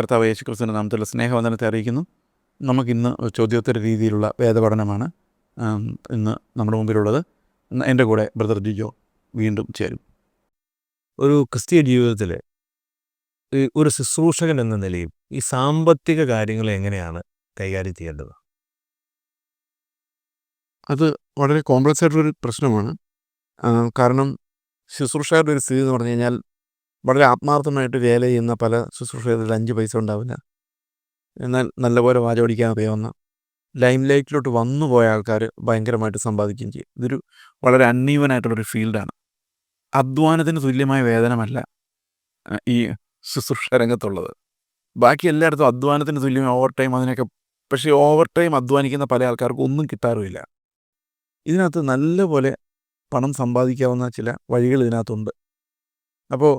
കർത്താവ് യേശു ക്രിസ്തുവിന്റെ നാമത്തിലുള്ള സ്നേഹവന്ദനത്തെ അറിയിക്കുന്നു. നമുക്കിന്ന് ചോദ്യോത്തര രീതിയിലുള്ള വേദപഠനമാണ് ഇന്ന് നമ്മുടെ മുമ്പിലുള്ളത്. എന്റെ കൂടെ ബ്രദർ ജിജോ വീണ്ടും ചേരും. ഒരു ക്രിസ്തീയ ജീവിതത്തിൽ ഒരു ശുശ്രൂഷകൻ എന്ന നിലയിൽ ഈ സാമ്പത്തിക കാര്യങ്ങളെ എങ്ങനെയാണ് കൈകാര്യം ചെയ്യേണ്ടത്? അത് വളരെ കോംപ്ലക്സ് ആയിട്ടൊരു പ്രശ്നമാണ്. കാരണം ശുശ്രൂഷകരുടെ ഒരു സ്ഥിതി എന്ന് പറഞ്ഞു കഴിഞ്ഞാൽ വളരെ ആത്മാർത്ഥമായിട്ട് വേല ചെയ്യുന്ന പല ശുശ്രൂഷകരിൽ അഞ്ച് പൈസ ഉണ്ടാവില്ല. എന്നാൽ നല്ലപോലെ വാചോടിക്കാൻ അറിയാവുന്ന ലൈം ലൈറ്റിലോട്ട് വന്നു പോയ ആൾക്കാർ ഭയങ്കരമായിട്ട് സമ്പാദിക്കുകയും ചെയ്യും. ഇതൊരു വളരെ അൺഈവനായിട്ടുള്ളൊരു ഫീൽഡാണ് അധ്വാനത്തിന് തുല്യമായ വേതനമല്ല ഈ ശുശ്രൂഷ രംഗത്തുള്ളത്. ബാക്കി എല്ലായിടത്തും അധ്വാനത്തിന് തുല്യമായ ഓവർ ടൈം അതിനൊക്കെ പക്ഷേ ഓവർ ടൈം അധ്വാനിക്കുന്ന പല ആൾക്കാർക്കും ഒന്നും കിട്ടാറുമില്ല. ഇതിനകത്ത് നല്ലപോലെ പണം സമ്പാദിക്കാവുന്ന ചില വഴികൾ ഇതിനകത്തുണ്ട്. അപ്പോൾ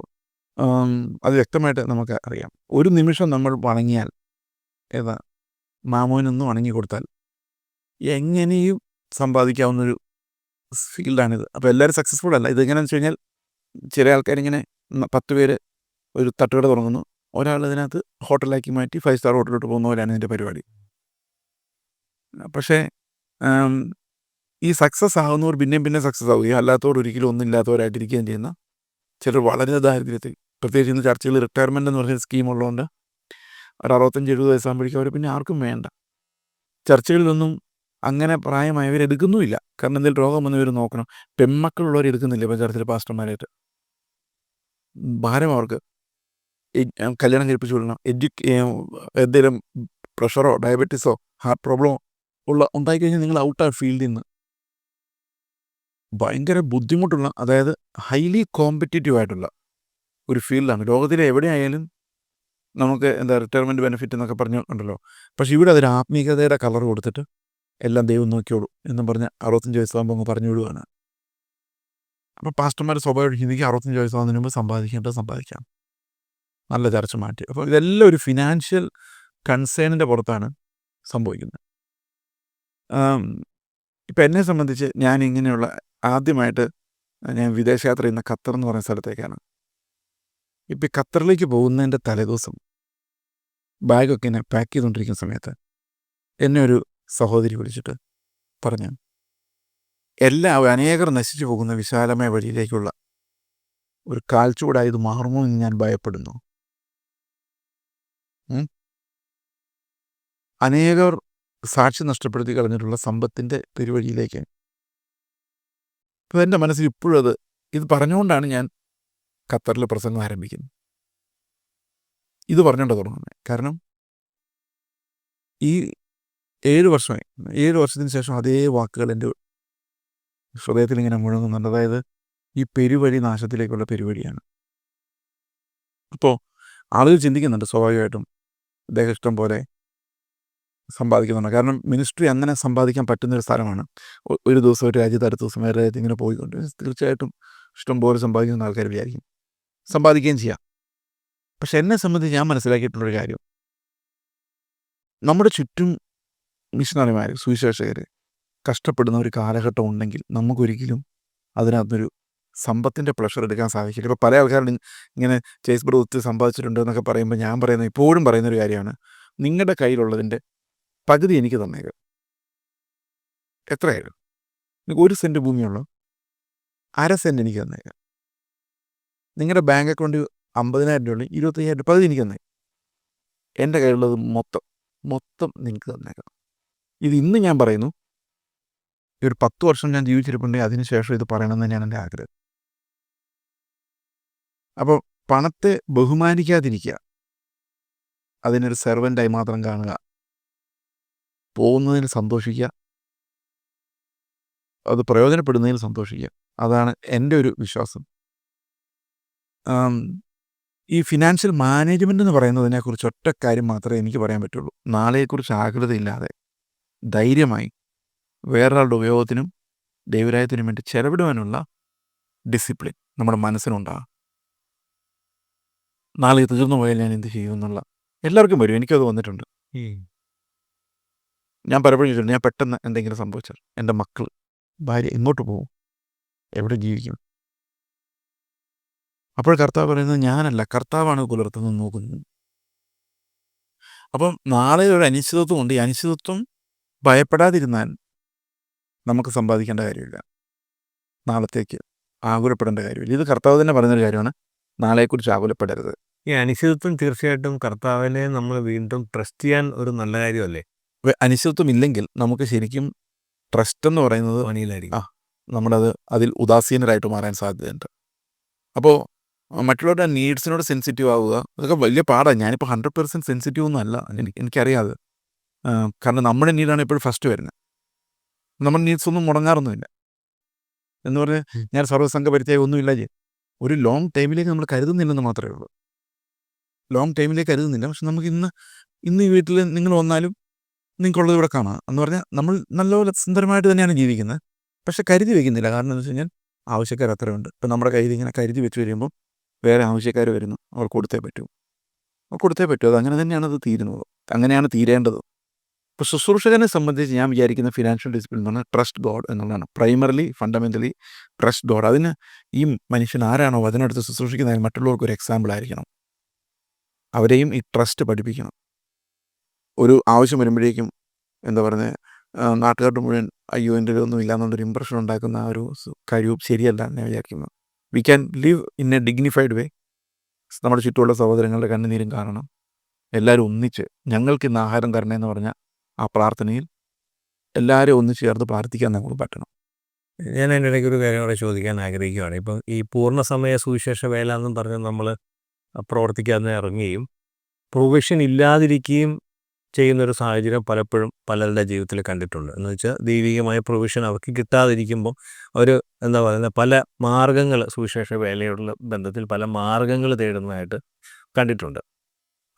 അത് വ്യക്തമായിട്ട് നമുക്ക് അറിയാം. ഒരു നിമിഷം നമ്മൾ വണങ്ങിയാൽ ഏതാ മാമോനൊന്നും വണങ്ങി കൊടുത്താൽ എങ്ങനെയും സമ്പാദിക്കാവുന്നൊരു ഫീൽഡാണിത്. അപ്പോൾ എല്ലാവരും സക്സസ്ഫുൾ അല്ല. ഇതെങ്ങനെയാണെന്ന് വെച്ച് കഴിഞ്ഞാൽ ചില ആൾക്കാരിങ്ങനെ പത്ത് പേര് ഒരു തട്ടുകട തുടങ്ങുന്നു. ഒരാൾ ഇതിനകത്ത് ഹോട്ടലാക്കി മാറ്റി ഫൈവ് സ്റ്റാർ ഹോട്ടലിലോട്ട് പോകുന്ന പോലെയാണ് ഇതിന്റെ പരിപാടി. പക്ഷേ ഈ സക്സസ് ആകുന്നവർ പിന്നെയും പിന്നെ സക്സസ് ആവുകയും അല്ലാത്തവർ ഒരിക്കലും ഒന്നും ഇല്ലാത്തവരായിട്ടിരിക്കുകയും ചെയ്യുന്ന ചിലർ വളരെ ദാരിദ്ര്യത്തിൽ പ്രത്യേകിച്ച് ഇന്ന് ചർച്ചയിൽ റിട്ടയർമെന്റ് എന്ന് പറയുന്ന സ്കീമുള്ളതുകൊണ്ട് ഒരു അറുപത്തഞ്ച് എഴുപത് വയസ്സാകുമ്പോഴേക്കും അവർ പിന്നെ ആർക്കും വേണ്ട. ചർച്ചകളിലൊന്നും അങ്ങനെ പ്രായമായവർ എടുക്കുന്നുമില്ല. കാരണം എന്തെങ്കിലും രോഗം വന്നവർ നോക്കണം. പെൺമക്കളുള്ളവർ എടുക്കുന്നില്ല ഇപ്പം ചർച്ചിൽ പാസ്റ്റർമാരായിട്ട് ഭാരം അവർക്ക്. കല്യാണം കഴിപ്പിച്ചു വിടണം. എഡ്യു എന്തെങ്കിലും പ്രഷറോ ഡയബറ്റീസോ ഹാർട്ട് പ്രോബ്ലമോ ഉള്ള ഉണ്ടായിക്കഴിഞ്ഞാൽ നിങ്ങൾ ഔട്ട് ആ ഫീൽഡിൽ നിന്ന് ഭയങ്കര ബുദ്ധിമുട്ടുള്ള അതായത് ഹൈലി കോമ്പറ്റീറ്റീവ് ആയിട്ടുള്ള ഒരു ഫീൽഡാണ്. ലോകത്തിലെ എവിടെയായാലും നമുക്ക് എന്താ റിട്ടയർമെന്റ് ബെനിഫിറ്റ് എന്നൊക്കെ പറഞ്ഞിട്ടുണ്ടല്ലോ പക്ഷേ ഇവിടെ അതൊരു ആത്മീയതയുടെ കളർ കൊടുത്തിട്ട് എല്ലാം ദൈവം നോക്കിയോളൂ എന്നും പറഞ്ഞ് അറുപത്തഞ്ച് വയസ്സാകുമ്പോൾ അങ്ങ് പറഞ്ഞു വിടുവാണ്. അപ്പോൾ പാസ്റ്റർമാർ സ്വഭാവം ചിന്തിക്കുക അറുപത്തഞ്ച് വയസ്സാകുന്നതിന് മുമ്പ് സമ്പാദിക്കേണ്ടത് സമ്പാദിക്കാം. നല്ല ചർച്ച മാറ്റി. അപ്പോൾ ഇതെല്ലാം ഒരു ഫിനാൻഷ്യൽ കൺസേണിന്റെ പുറത്താണ് സംഭവിക്കുന്നത്. ഇപ്പം എന്നെ സംബന്ധിച്ച് ഞാൻ ഇങ്ങനെയുള്ള ആദ്യമായിട്ട് ഞാൻ വിദേശയാത്ര ചെയ്യുന്ന ഖത്തർ എന്ന് പറയുന്ന സ്ഥലത്തേക്കാണ് ഇപ്പം ഈ ഖത്തറിലേക്ക് പോകുന്നതിന്റെ തലേദിവസം ബാഗൊക്കെ ഞാൻ പാക്ക് ചെയ്തുകൊണ്ടിരിക്കുന്ന സമയത്ത് എന്നെ ഒരു സഹോദരി വിളിച്ചിട്ട് പറഞ്ഞു എല്ലാ അനേകർ നശിച്ചു പോകുന്ന വിശാലമായ വഴിയിലേക്കുള്ള ഒരു കാൽച്ചൂടായി മാറുമോ എന്ന് ഞാൻ ഭയപ്പെടുന്നു. അനേകർ സാക്ഷി നഷ്ടപ്പെടുത്തി കളഞ്ഞിട്ടുള്ള സമ്പത്തിന്റെ പെരുവഴിയിലേക്ക് അപ്പോൾ എന്റെ മനസ്സിൽ ഇപ്പോഴും അത് ഇത് പറഞ്ഞുകൊണ്ടാണ് ഞാൻ ഖത്തറിൽ പ്രസംഗം ആരംഭിക്കുന്നത്. ഇത് പറഞ്ഞുകൊണ്ട് തുടങ്ങുന്നത് കാരണം ഈ ഏഴ് വർഷമായി. ഏഴ് വർഷത്തിന് ശേഷം അതേ വാക്കുകൾ എന്റെ ഹൃദയത്തിൽ ഇങ്ങനെ മുഴങ്ങുന്നുണ്ട്. അതായത് ഈ പെരുവഴി നാശത്തിലേക്കുള്ള പെരുവഴിയാണ്. അപ്പോൾ ആളുകൾ ചിന്തിക്കുന്നുണ്ട് സ്വാഭാവികമായിട്ടും അദ്ദേഹം ഇഷ്ടം പോലെ സമ്പാദിക്കുന്നുണ്ട്. കാരണം മിനിസ്ട്രി അങ്ങനെ സമ്പാദിക്കാൻ പറ്റുന്നൊരു സ്ഥലമാണ്. ഒരു ദിവസം ഒരു രാജ്യത്ത് അടുത്ത ദിവസം വേറെ രാജ്യത്ത് ഇങ്ങനെ പോയിക്കൊണ്ട് തീർച്ചയായിട്ടും ഇഷ്ടം പോലെ സമ്പാദിക്കുന്ന ആൾക്കാർ വിചാരിക്കും. സമ്പാദിക്കുകയും ചെയ്യാം. പക്ഷെ എന്നെ സംബന്ധിച്ച് ഞാൻ മനസ്സിലാക്കിയിട്ടുള്ളൊരു കാര്യം. നമ്മുടെ ചുറ്റും മിഷണറിമാർ സുവിശേഷകർ കഷ്ടപ്പെടുന്ന ഒരു കാലഘട്ടം ഉണ്ടെങ്കിൽ നമുക്കൊരിക്കലും അതിനകത്തൊരു സമ്പത്തിന്റെ പ്ലഷർ എടുക്കാൻ സാധിക്കില്ല. ഇപ്പോൾ പല ആൾക്കാരും ഇങ്ങനെ ചേസ് ബ്രോ ഒത്തിരി സമ്പാദിച്ചിട്ടുണ്ട് എന്നൊക്കെ പറയുമ്പോൾ ഞാൻ പറയുന്നത് ഇപ്പോഴും പറയുന്നൊരു കാര്യമാണ്. നിങ്ങളുടെ കയ്യിലുള്ളതിന്റെ പകുതി എനിക്ക് തന്നേക്ക്. എത്രയായിരുന്നു? നിങ്ങൾക്ക് ഒരു സെന്റ് ഭൂമിയുള്ളൂ. അര സെന്റ് എനിക്ക് തന്നേക്ക്. നിങ്ങളുടെ ബാങ്ക് അക്കൗണ്ട് അമ്പതിനായിരം രൂപ ഇരുപത്തയ്യായിരം രൂപ പകുതി എനിക്ക് തന്നേക്ക്. എന്റെ കയ്യിലുള്ളത് മൊത്തം മൊത്തം നിങ്ങൾക്ക് തന്നേക്കാം. ഇത് ഇന്ന് ഞാൻ പറയുന്നു. ഈ ഒരു പത്ത് വർഷം ഞാൻ ജീവിച്ചിരിപ്പുണ്ടെങ്കിൽ അതിനുശേഷം ഇത് പറയണമെന്ന് തന്നെയാണ് എന്റെ ആഗ്രഹം. അപ്പോൾ പണത്തെ ബഹുമാനിക്കാതിരിക്കുക. അതിനൊരു സെർവന്റായി മാത്രം കാണുക. പോകുന്നതിന് സന്തോഷിക്കുക. അത് പ്രയോജനപ്പെടുന്നതിൽ സന്തോഷിക്കുക. അതാണ് എന്റെ ഒരു വിശ്വാസം. ഈ ഫിനാൻഷ്യൽ മാനേജ്മെന്റ് എന്ന് പറയുന്നതിനെക്കുറിച്ച് ഒറ്റ കാര്യം മാത്രമേ എനിക്ക് പറയാൻ പറ്റുള്ളൂ. നാളെയെക്കുറിച്ച് ആകൃതയില്ലാതെ ധൈര്യമായി വേറൊരാളുടെ ഉപയോഗത്തിനും ദൈവരായത്തിനും വേണ്ടി ചെലവിടുവാനുള്ള ഡിസിപ്ലിൻ നമ്മുടെ മനസ്സിനുണ്ടാകും നാളെ തീർന്നു പോയാൽ ഞാൻ എന്ത് ചെയ്യും എന്നുള്ള എല്ലാവർക്കും വരും. എനിക്കത് വന്നിട്ടുണ്ട്. ഞാൻ പലപ്പോഴും ചോദിച്ചിട്ടുണ്ട് ഞാൻ പെട്ടെന്ന് എന്തെങ്കിലും സംഭവിച്ചാൽ എന്റെ മക്കൾ ഭാര്യ എങ്ങോട്ട് പോകും? എവിടെ ജീവിക്കും? അപ്പോൾ കർത്താവ് പറയുന്നത് ഞാനല്ല കർത്താവാണ് പുലർത്തുന്നത് നോക്കുന്നത് അപ്പം നാളെ ഒരു അനിശ്ചിതത്വം ഉണ്ട്. ഈ അനിശ്ചിതത്വം ഭയപ്പെടാതിരുന്നാൽ നമുക്ക് സമ്പാദിക്കേണ്ട കാര്യമില്ല. നാളത്തേക്ക് ആകുലപ്പെടേണ്ട കാര്യമില്ല. ഇത് കർത്താവ് തന്നെ പറയുന്നൊരു കാര്യമാണ്. നാളെക്കുറിച്ച് ആകുലപ്പെടരുത്. ഈ അനിശ്ചിതത്വം തീർച്ചയായിട്ടും കർത്താവിനെ നമ്മൾ വീണ്ടും ട്രസ്റ്റ് ചെയ്യാൻ ഒരു നല്ല കാര്യമല്ലേ? അനിശ്ചിതത്വം ഇല്ലെങ്കിൽ നമുക്ക് ശരിക്കും ട്രസ്റ്റ് എന്ന് പറയുന്നത് പണിയിലായിരിക്കും. ആ. നമ്മളത് അതിൽ ഉദാസീനരായിട്ട് മാറാൻ സാധ്യതയുണ്ട്. അപ്പോൾ മറ്റുള്ളവരുടെ നീഡ്സിനോട് സെൻസിറ്റീവ് ആവുക അതൊക്കെ വലിയ പാടാണ് ഞാനിപ്പോൾ ഹൺഡ്രഡ് പെർസെന്റ് സെൻസിറ്റീവ് ഒന്നും അല്ല എനിക്ക് എനിക്കറിയാതെ. കാരണം നമ്മുടെ നീഡാണ് എപ്പോഴും ഫസ്റ്റ് വരുന്നത്. നമ്മുടെ നീഡ്സ് ഒന്നും മുടങ്ങാറൊന്നുമില്ല. എന്ന് പറഞ്ഞാൽ ഞാൻ സർവസംഘ പരിചയം ഒന്നുമില്ല ഒരു ലോങ് ടൈമിലേക്ക് നമ്മൾ കരുതുന്നില്ലെന്ന് മാത്രമേ ഉള്ളൂ. ലോങ് ടൈമിലേക്ക് കരുതുന്നില്ല. പക്ഷെ നമുക്ക് ഇന്ന് ഇന്ന് ഈ വീട്ടിൽ നിങ്ങൾ വന്നാലും നിങ്ങൾക്കുള്ളത് ഇവിടെ കാണാം. എന്ന് പറഞ്ഞാൽ നമ്മൾ നല്ലപോലെ സുന്ദരമായിട്ട് തന്നെയാണ് ജീവിക്കുന്നത്. പക്ഷേ കരുതി വയ്ക്കുന്നില്ല കാരണം എന്താണെന്ന് വെച്ച് കഴിഞ്ഞാൽ ആവശ്യക്കാർ അത്രയുണ്ട് ഇപ്പം നമ്മുടെ കയ്യിൽ ഇങ്ങനെ കരുതി വെച്ച് വരുമ്പോൾ വേറെ ആവശ്യക്കാർ വരുന്നു. അവർ കൊടുത്തേ പറ്റൂ. അവർ കൊടുത്തേ പറ്റൂ. അത് അങ്ങനെ തന്നെയാണ് അത് തീരുന്നത്. അങ്ങനെയാണ് തീരേണ്ടത്. ഇപ്പോൾ ശുശ്രൂഷകനെ സംബന്ധിച്ച് ഞാൻ വിചാരിക്കുന്ന ഫിനാൻഷ്യൽ ഡിസിപ്ലിൻ എന്ന് പറഞ്ഞാൽ ട്രസ്റ്റ് ഗോഡ് എന്നുള്ളതാണ്. പ്രൈമറിലി ഫണ്ടമെന്റലി ട്രസ്റ്റ് ഗോഡ് അതിന് ഈ മനുഷ്യൻ ആരാണോ അതിനടുത്ത് ശുശ്രൂഷിക്കുന്നതിന് മറ്റുള്ളവർക്ക് ഒരു എക്സാമ്പിൾ ആയിരിക്കണം. അവരെയും ഈ ട്രസ്റ്റ് പഠിപ്പിക്കണം. ഒരു ആവശ്യം വരുമ്പോഴേക്കും എന്താ പറയുന്നത് നാട്ടുകാരുടെ മുഴുവൻ അയ്യോ എന്റെ ഒന്നും ഇല്ല എന്നുള്ളൊരു ഇമ്പ്രഷൻ ഉണ്ടാക്കുന്ന ആ ഒരു കാര്യവും ശരിയല്ല ഞാൻ വിചാരിക്കുന്നു. We can live in a dignified way നമ്മുടെ ചുറ്റുമുള്ള സഹോദരങ്ങളുടെ കണ്ണുനീരും കാണണം. എല്ലാവരും ഒന്നിച്ച് ഞങ്ങൾക്ക് ഇന്ന് ആഹാരം തരണേ എന്ന് പറഞ്ഞ ആ പ്രാർത്ഥനയിൽ എല്ലാവരും ഒന്നിച്ച് ചേർന്ന് പ്രാർത്ഥിക്കാൻ നമുക്ക് പറ്റണം. ഞാൻ അതിന്റെ ഇടയ്ക്ക് ഒരു കാര്യം കൂടെ ചോദിക്കാൻ ആഗ്രഹിക്കുകയാണ് ഇപ്പം ഈ പൂർണ സമയ സുവിശേഷ വേല എന്നും പറഞ്ഞ് നമ്മൾ പ്രവർത്തിക്കാതെ ഇറങ്ങുകയും പ്രൊവിഷൻ ഇല്ലാതിരിക്കുകയും ചെയ്യുന്നൊരു സാഹചര്യം പലപ്പോഴും പലരുടെ ജീവിതത്തിൽ കണ്ടിട്ടുണ്ട്. എന്ന് വെച്ചാൽ ദൈവികമായ പ്രൊവിഷൻ അവർക്ക് കിട്ടാതിരിക്കുമ്പോൾ അവർ എന്താ പറയുന്നത് പല മാർഗങ്ങൾ സുവിശേഷ വേലയോടുള്ള ബന്ധത്തിൽ പല മാർഗങ്ങൾ തേടുന്നതായിട്ട് കണ്ടിട്ടുണ്ട്.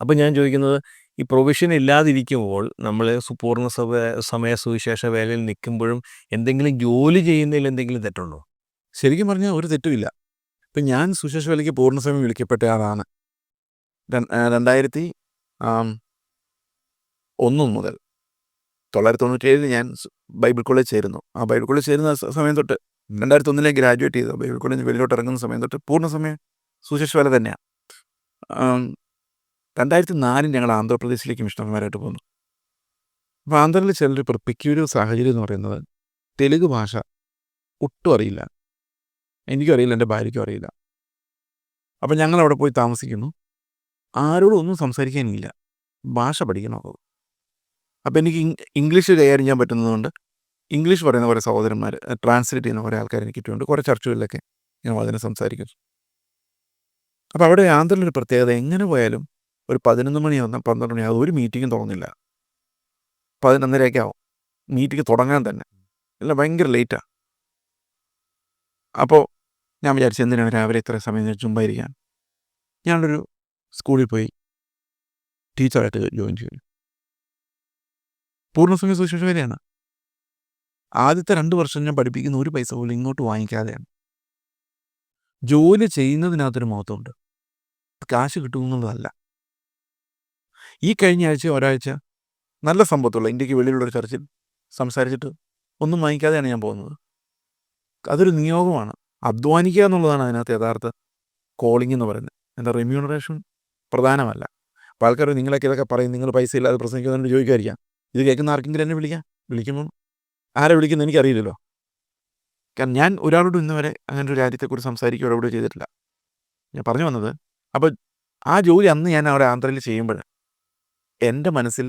അപ്പം ഞാൻ ചോദിക്കുന്നത് ഈ പ്രൊവിഷൻ ഇല്ലാതിരിക്കുമ്പോൾ നമ്മൾ സുപൂർണ സമയ സമയ സുവിശേഷ വേലയിൽ നിൽക്കുമ്പോഴും എന്തെങ്കിലും ജോലി ചെയ്യുന്നതിൽ എന്തെങ്കിലും തെറ്റുണ്ടോ? ശരിക്കും പറഞ്ഞാൽ ഒരു തെറ്റുമില്ല ഇപ്പം ഞാൻ സുവിശേഷ വേലയ്ക്ക് പൂർണസമയം വിളിക്കപ്പെട്ട ആളാണ്. രൺ- ആ, രണ്ടായിരത്തി ഒന്ന് മുതൽ. തൊള്ളായിരത്തി തൊണ്ണൂറ്റേഴിൽ ഞാൻ ബൈബിൾ കോളേജ് ചേരുന്നു. ആ ബൈബിൾ കോളേജ് ചേരുന്ന സമയം തൊട്ട് രണ്ടായിരത്തി ഒന്നിലെ ഗ്രാജുവേറ്റ് ചെയ്തു. ബൈബിൾ കോളേജ് വെളിയിലോട്ട് ഇറങ്ങുന്ന സമയം തൊട്ട് പൂർണസമയം സുശേഷ വേല തന്നെയാണ് രണ്ടായിരത്തി നാലിൽ ഞങ്ങൾ ആന്ധ്രാപ്രദേശിലേക്ക് മിഷണർമാരായിട്ട് പോന്നു. അപ്പോൾ ആന്ധ്രയിൽ ചിലർ പെക്യൂരിയർ സാഹചര്യം എന്ന് പറയുന്നത് തെലുങ്ക് ഭാഷ ഒട്ടും അറിയില്ല. എനിക്കും അറിയില്ല എന്റെ ഭാര്യയ്ക്കും അറിയില്ല. അപ്പം ഞങ്ങൾ അവിടെ പോയി താമസിക്കുന്നു. ആരോടും ഒന്നും സംസാരിക്കാനില്ല. ഭാഷ പഠിക്കണം? അപ്പം എനിക്ക് ഇംഗ്ലീഷ് കൈകാര്യം ചെയ്യാൻ പറ്റുന്നതുകൊണ്ട് ഇംഗ്ലീഷ് പറയുന്ന കുറേ സഹോദരന്മാർ ട്രാൻസ്ലേറ്റ് ചെയ്യുന്ന കുറേ ആൾക്കാർ എനിക്ക് ചുറ്റുമുണ്ട് കുറേ ചർച്ചകളിലൊക്കെ ഞാൻ അതിനെ സംസാരിക്കുന്നു അപ്പോൾ അവിടെ ആന്തരിലൊരു പ്രത്യേകത എങ്ങനെ പോയാലും ഒരു പതിനൊന്ന് മണിയാവുന്ന പന്ത്രണ്ട് മണിയാവും ഒരു മീറ്റിങ്ങും തുടങ്ങുന്നില്ല പതിനൊന്നരയൊക്കെ ആവും. മീറ്റിംഗ് തുടങ്ങാൻ തന്നെ. എല്ലാം ഭയങ്കര ലേറ്റാണ് അപ്പോൾ ഞാൻ വിചാരിച്ചു എന്തിനാണ് രാവിലെ ഇത്ര സമയം ചുമ്പായിരിക്കാൻ ഞാനൊരു സ്കൂളിൽ പോയി ടീച്ചറായിട്ട് ജോയിൻ ചെയ്തു. പൂർണസമയ സുശേഷ വരെയാണ്. ആദ്യത്തെ രണ്ട് വർഷം ഞാൻ പഠിപ്പിക്കുന്ന ഒരു പൈസ പോലും ഇങ്ങോട്ട് വാങ്ങിക്കാതെയാണ്. ജോലി ചെയ്യുന്നതിനകത്തൊരു മഹത്വമുണ്ട്. കാശ് കിട്ടുമെന്നുള്ളതല്ല. ഈ കഴിഞ്ഞ ആഴ്ച ഒരാഴ്ച നല്ല സമ്പത്തുള്ള ഇന്ത്യയ്ക്ക് വെളിയിലുള്ള ഒരു ചർച്ചിൽ സംസാരിച്ചിട്ട് ഒന്നും വാങ്ങിക്കാതെയാണ് ഞാൻ പോകുന്നത്. അതൊരു നിയോഗമാണ്. അധ്വാനിക്കുക എന്നുള്ളതാണ് അതിനകത്ത് യഥാർത്ഥ കോളിംഗ് എന്ന് പറയുന്നത്. എന്താ റെമ്യൂണറേഷൻ പ്രധാനമല്ല. അപ്പോൾ ആൾക്കാർ നിങ്ങളൊക്കെ ഇതൊക്കെ പറയും നിങ്ങൾ പൈസ ഇല്ലാതെ പ്രസംഗിക്കുന്നതിന് ചോദിക്കാതിരിക്കാം ഇത് കേൾക്കുന്ന ആർക്കെങ്കിലും എന്നെ വിളിക്കാം വിളിക്കുമ്പം. ആരെ വിളിക്കുന്നത് എനിക്കറിയില്ലല്ലോ. കാരണം ഞാൻ ഒരാളോട് ഇന്ന് വരെ അങ്ങനെ ഒരു രാജ്യത്തെക്കുറിച്ച് സംസാരിക്കുകയോ ഇടപെടുകയോ ചെയ്തിട്ടില്ല. ഞാൻ പറഞ്ഞു വന്നത് അപ്പോൾ ആ ജോലി അന്ന് ഞാൻ അവിടെ ആന്ധ്രയിൽ ചെയ്യുമ്പോൾ എന്റെ മനസ്സിൽ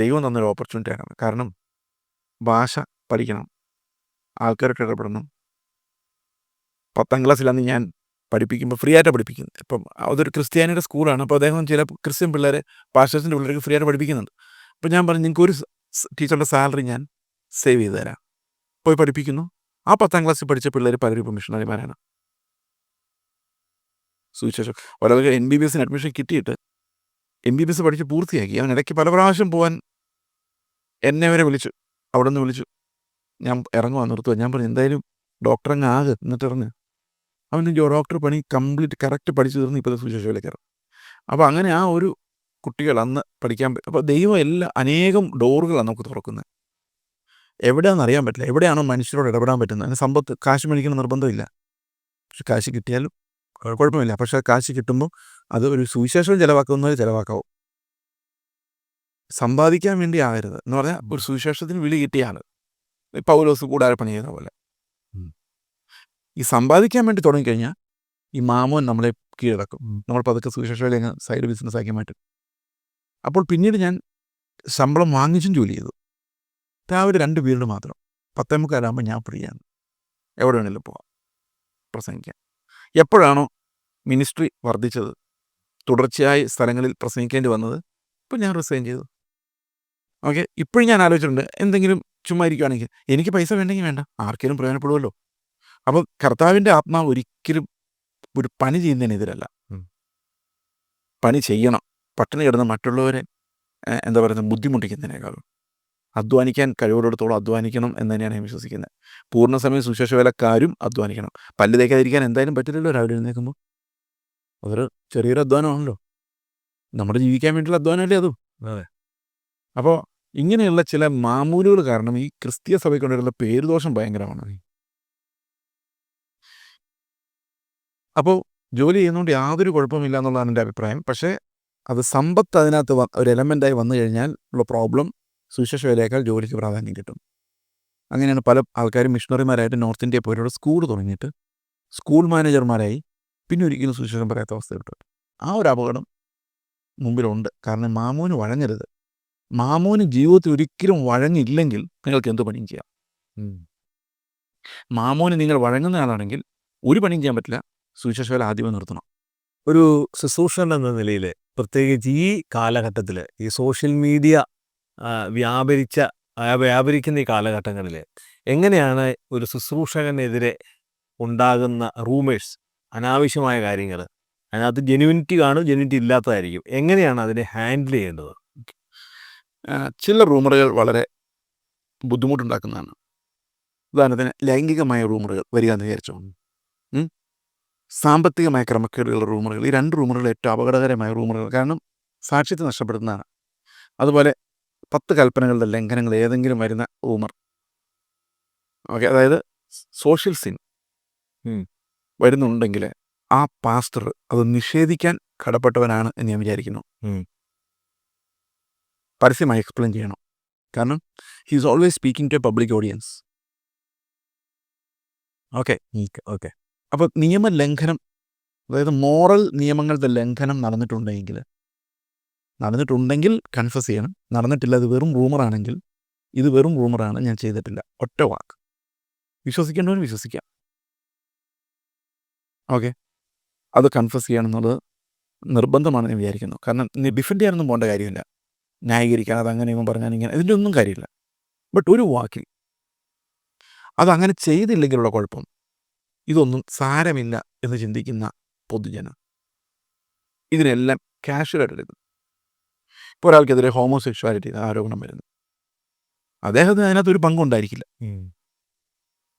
ദൈവം തന്നൊരു ഓപ്പർച്യൂണിറ്റിയാണ് കാരണം ഭാഷ പഠിക്കണം. ആൾക്കാരൊക്കെ ഇടപെടണം. പത്താം ക്ലാസ്സിൽ അന്ന് ഞാൻ പഠിപ്പിക്കുമ്പോൾ ഫ്രീ ആയിട്ട് പഠിപ്പിക്കുന്നത് ഇപ്പം അതൊരു ക്രിസ്ത്യാനിയുടെ സ്കൂളാണ് അപ്പോൾ അദ്ദേഹം ചില ക്രിസ്ത്യൻ പിള്ളേരെ പാസ്റ്റേഴ്സിന്റെ പിള്ളേർക്ക് ഫ്രീ ആയിട്ട് പഠിപ്പിക്കുന്നുണ്ട്. അപ്പോൾ ഞാൻ പറഞ്ഞു നിങ്ങൾക്ക് ഒരു ടീച്ചറുടെ സാലറി ഞാൻ സേവ് ചെയ്ത് തരാം. പോയി പഠിപ്പിക്കുന്നു. ആ പത്താം ക്ലാസ്സിൽ പഠിച്ച പിള്ളേർ പലരും ഇപ്പോൾ മിഷണറിമാരാണ്. സുവിശേഷം. ഒരാൾക്ക് എം ബി ബി എസിന് അഡ്മിഷൻ കിട്ടിയിട്ട് എം ബി ബി എസ് പഠിച്ച് പൂർത്തിയാക്കി. അവൻ ഇടയ്ക്ക് പല പ്രാവശ്യം പോകാൻ എന്നെ വരെ വിളിച്ചു. അവിടെ നിന്ന് വിളിച്ചു. ഞാൻ ഇറങ്ങുവാൻ നിർത്തുക ഞാൻ പറഞ്ഞു എന്തായാലും ഡോക്ടർ അങ്ങ് ആകെ എന്നിട്ട് ഇറങ്ങ് അവൻ ഡോക്ടർ പണി കംപ്ലീറ്റ് കറക്റ്റ് പഠിച്ചു തീർന്ന് ഇപ്പോൾ സുവിശേഷം ഇറങ്ങും. അപ്പോൾ അങ്ങനെ ആ ഒരു കുട്ടികൾ അന്ന് പഠിക്കാൻ പറ്റും അപ്പോൾ ദൈവം എല്ലാ അനേകം ഡോറുകളാണ് നമുക്ക് തുറക്കുന്നത്. എവിടെയാണെന്ന് അറിയാൻ പറ്റില്ല. എവിടെയാണോ മനുഷ്യരോട് ഇടപെടാൻ പറ്റുന്നത്. അതിന് സമ്പത്ത് കാശ് മേടിക്കുന്ന നിർബന്ധമില്ല പക്ഷെ കാശ് കിട്ടിയാലും കുഴപ്പമില്ല. പക്ഷെ കാശ് കിട്ടുമ്പോൾ അത് ഒരു സുവിശേഷം ചിലവാക്കുന്നവർ ചിലവാക്കാവും. സമ്പാദിക്കാൻ വേണ്ടി ആകരുത് എന്ന് പറഞ്ഞാൽ ഒരു സുവിശേഷത്തിന് വിളി കിട്ടിയാണ്. പൗലോസ് കൂടാരപ്പണി ചെയ്ത പോലെ. ഈ സമ്പാദിക്കാൻ വേണ്ടി തുടങ്ങിക്കഴിഞ്ഞാൽ ഈ മാമോൻ നമ്മളെ കീഴടക്കും. നമ്മൾ പതുക്കെ സുവിശേഷം സൈഡ് ബിസിനസ് ആക്കി മാറ്റും. അപ്പോൾ പിന്നീട് ഞാൻ ശമ്പളം വാങ്ങിച്ചും ജോലി ചെയ്തു. രാവിലെ രണ്ട് പീരീഡ് മാത്രം. പത്തേ മുക്കാലാകുമ്പോൾ ഞാൻ ഫ്രീ ആണ്. എവിടെ വേണമെങ്കിലും പോവാം. പ്രസംഗിക്കാം. എപ്പോഴാണോ മിനിസ്ട്രി വർദ്ധിച്ചത് തുടർച്ചയായി സ്ഥലങ്ങളിൽ പ്രസംഗിക്കേണ്ടി വന്നത് ഇപ്പം ഞാൻ റിസൈൻ ചെയ്തു. ഓക്കെ ഇപ്പോഴും ഞാൻ ആലോചിച്ചിട്ടുണ്ട് എന്തെങ്കിലും ചുമ്മാ ഇരിക്കുകയാണെങ്കിൽ എനിക്ക് പൈസ വേണ്ടെങ്കിൽ വേണ്ട ആർക്കെങ്കിലും പ്രയോജനപ്പെടുമല്ലോ അപ്പോൾ കർത്താവിന്റെ ആത്മാവ് ഒരിക്കലും ഒരു പണി ചെയ്യുന്നതിനെതിരല്ല. പണി ചെയ്യണം. പട്ടിണി കിടന്ന് മറ്റുള്ളവരെ എന്താ പറയുന്നത് ബുദ്ധിമുട്ടിക്കുന്നതിനേക്കാളും അധ്വാനിക്കാൻ കഴിവുള്ളിടത്തോളം അധ്വാനിക്കണം എന്ന് തന്നെയാണ് ഞാൻ വിശ്വസിക്കുന്നത്. പൂർണസമയം സുശേഷ വേലക്കാരും അധ്വാനിക്കണം. പല്ല് തേക്കാതിരിക്കാൻ എന്തായാലും പറ്റില്ലല്ലോ രാവിലെ എഴുന്നേൽക്കുമ്പോൾ. അതൊരു ചെറിയൊരു അധ്വാനമാണല്ലോ. നമ്മുടെ ജീവിക്കാൻ വേണ്ടിയുള്ള അധ്വാനമല്ലേ അതും. അതെ. അപ്പോൾ ഇങ്ങനെയുള്ള ചില മാമൂലുകൾ കാരണം ഈ ക്രിസ്തീയ സഭയ്ക്കൊണ്ടുള്ള പേരുദോഷം ഭയങ്കരമാണ്. അപ്പോൾ ജോലി ചെയ്യുന്നതുകൊണ്ട് യാതൊരു കുഴപ്പമില്ല എന്നുള്ളതാണ് എന്റെ അഭിപ്രായം. പക്ഷേ അത് സമ്പത്ത് അതിനകത്ത് ഒരു എലമെന്റായി വന്നു കഴിഞ്ഞാൽ ഉള്ള പ്രോബ്ലം സുവിശേഷ വേലയേക്കാൾ ജോലിക്ക് പ്രാധാന്യം കിട്ടും. അങ്ങനെയാണ് പല ആൾക്കാരും മിഷണറിമാരായിട്ട് നോർത്ത് ഇന്ത്യ പോയിട്ട് സ്കൂൾ തുടങ്ങിയിട്ട് സ്കൂൾ മാനേജർമാരായി പിന്നെ ഒരിക്കലും സുവിശേഷം പറയാത്ത അവസ്ഥ കിട്ടും ആ ഒരു അപകടം മുമ്പിലുണ്ട്. കാരണം മാമൂന് വഴങ്ങരുത്. മാമൂന് ജീവിതത്തിൽ ഒരിക്കലും വഴങ്ങില്ലെങ്കിൽ നിങ്ങൾക്ക് എന്ത് പണിയും ചെയ്യാം? മാമോന് മാമൂന് നിങ്ങൾ വഴങ്ങുന്ന ആളാണെങ്കിൽ ഒരു പണിയും ചെയ്യാൻ പറ്റില്ല. സുവിശേഷ വേല ആദ്യമേ നിർത്തണം. ഒരു ശുശ്രൂഷൻ എന്ന നിലയിൽ പ്രത്യേകിച്ച് ഈ കാലഘട്ടത്തിൽ ഈ സോഷ്യൽ മീഡിയ വ്യാപരിച്ച വ്യാപരിക്കുന്ന ഈ കാലഘട്ടങ്ങളിൽ എങ്ങനെയാണ് ഒരു ശുശ്രൂഷകനെതിരെ ഉണ്ടാകുന്ന റൂമേഴ്സ് അനാവശ്യമായ കാര്യങ്ങൾ അതിനകത്ത് ജെനുവിനിറ്റി കാണും ജെനുവിനിറ്റി ഇല്ലാത്തതായിരിക്കും. എങ്ങനെയാണ് അതിനെ ഹാൻഡിൽ ചെയ്യേണ്ടത്? ചില റൂമറുകൾ വളരെ ബുദ്ധിമുട്ടുണ്ടാക്കുന്നതാണ്. ഉദാഹരണത്തിന് ലൈംഗികമായ റൂമറുകൾ വരിക എന്ന് വിചാരിച്ചോ? സാമ്പത്തികമായ ക്രമക്കേടുകളുടെ റൂമറുകൾ. ഈ രണ്ട് റൂമറുകൾ ഏറ്റവും അപകടകരമായ റൂമറുകൾ കാരണം സാക്ഷ്യത്തെ നഷ്ടപ്പെടുന്നതാണ് അതുപോലെ പത്ത് കൽപ്പനകളുടെ ലംഘനങ്ങൾ ഏതെങ്കിലും വരുന്ന റൂമർ. ഓക്കെ അതായത് സോഷ്യൽ സിൻ. വരുന്നുണ്ടെങ്കിൽ ആ പാസ്റ്റർ അത് നിഷേധിക്കാൻ കടപ്പെട്ടവനാണ് എന്ന് ഞാൻ വിചാരിക്കുന്നു. പരസ്യമായി എക്സ്പ്ലെയിൻ ചെയ്യണം. കാരണം he is always speaking to a public audience okay. Okay. അപ്പോൾ നിയമലംഘനം അതായത് മോറൽ നിയമങ്ങളുടെ ലംഘനം നടന്നിട്ടുണ്ടെങ്കിൽ നടന്നിട്ടുണ്ടെങ്കിൽ കൺഫസ് ചെയ്യണം. നടന്നിട്ടില്ല അത് വെറും റൂമറാണെങ്കിൽ ഇത് വെറും റൂമറാണ് ഞാൻ ചെയ്തിട്ടില്ല. ഒറ്റ വാക്ക്. വിശ്വസിക്കേണ്ടവന് വിശ്വസിക്കാം. ഓക്കെ അത് കൺഫസ് ചെയ്യണം എന്നുള്ളത് നിർബന്ധമാണ് ഞാൻ വിചാരിക്കുന്നു. കാരണം നീ ഡിഫെൻഡ് ചെയ്യാനൊന്നും പോകേണ്ട കാര്യമില്ല. ന്യായീകരിക്കാൻ അത് അങ്ങനെ ഇവൻ പറഞ്ഞാൽ ഇങ്ങനെ ഇതിന്റെ ഒന്നും കാര്യമില്ല. ബട്ട് ഒരു വാക്കിൽ അതങ്ങനെ ചെയ്തില്ലെങ്കിലുള്ള കുഴപ്പം. ഇതൊന്നും സാരമില്ല എന്ന് ചിന്തിക്കുന്ന പൊതുജനം. ഇതിനെല്ലാം കാഷ്വലായിട്ട് എടുക്കുന്നു ഇപ്പോൾ ഒരാൾക്കെതിരെ ഹോമോസെക്ഷുവാലിറ്റി ആരോപണം വരുന്നു. അദ്ദേഹത്തിന് അതിനകത്ത് ഒരു പങ്കുണ്ടായിരിക്കില്ല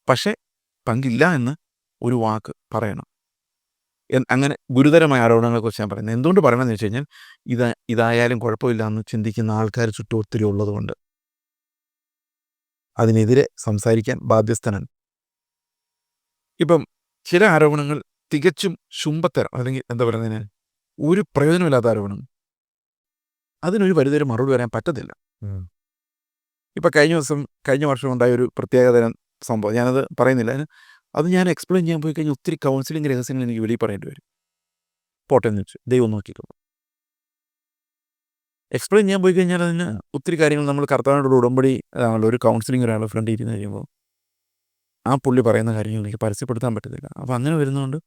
പക്ഷേ പങ്കില്ല എന്ന് ഒരു വാക്ക് പറയണം. അങ്ങനെ ഗുരുതരമായ ആരോപണങ്ങളെക്കുറിച്ച് ഞാൻ പറയുന്നത് എന്തുകൊണ്ട് പറയണമെന്ന് വെച്ച് കഴിഞ്ഞാൽ ഇത് ഇതായാലും കുഴപ്പമില്ല എന്ന് ചിന്തിക്കുന്ന ആൾക്കാർ ചുറ്റും ഒത്തിരി ഉള്ളതുകൊണ്ട്. അതിനെതിരെ സംസാരിക്കാൻ ബാധ്യസ്ഥനാണ്. ഇപ്പം ചില ആരോപണങ്ങൾ തികച്ചും ശുംഭത്തരം അല്ലെങ്കിൽ എന്താ പറയുന്നതിന് ഒരു പ്രയോജനമില്ലാത്ത ആരോപണം. അതിനൊരു പരിധിവരെ മറുപടി പറയാൻ പറ്റത്തില്ല. ഇപ്പം കഴിഞ്ഞ ദിവസം കഴിഞ്ഞ വർഷം ഉണ്ടായ ഒരു പ്രത്യേകതരം സംഭവം. ഞാനത് പറയുന്നില്ല. അതിന് അത് ഞാൻ എക്സ്പ്ലെയിൻ ചെയ്യാൻ പോയി കഴിഞ്ഞാൽ ഒത്തിരി കൗൺസിലിംഗ് രഹസ്യങ്ങൾ എനിക്ക് വെളിയിൽ പറയേണ്ടി വരും. പോട്ടെ എന്ന് വെച്ചു. ദൈവം നോക്കിക്കോളൂ. എക്സ്പ്ലെയിൻ ചെയ്യാൻ പോയി കഴിഞ്ഞാൽ അതിന് ഒത്തിരി കാര്യങ്ങൾ നമ്മൾ കർത്താവിനോട് ഉടമ്പടി ആണല്ലോ ഒരു കൗൺസിലിംഗ് ഒരാളെ ഫ്രണ്ട് ഇരുന്ന് കഴിയുമ്പോൾ ആ പുള്ളി പറയുന്ന കാര്യങ്ങൾ എനിക്ക് പരസ്യപ്പെടുത്താൻ പറ്റത്തില്ല. അപ്പോൾ അങ്ങനെ വരുന്നതുകൊണ്ട്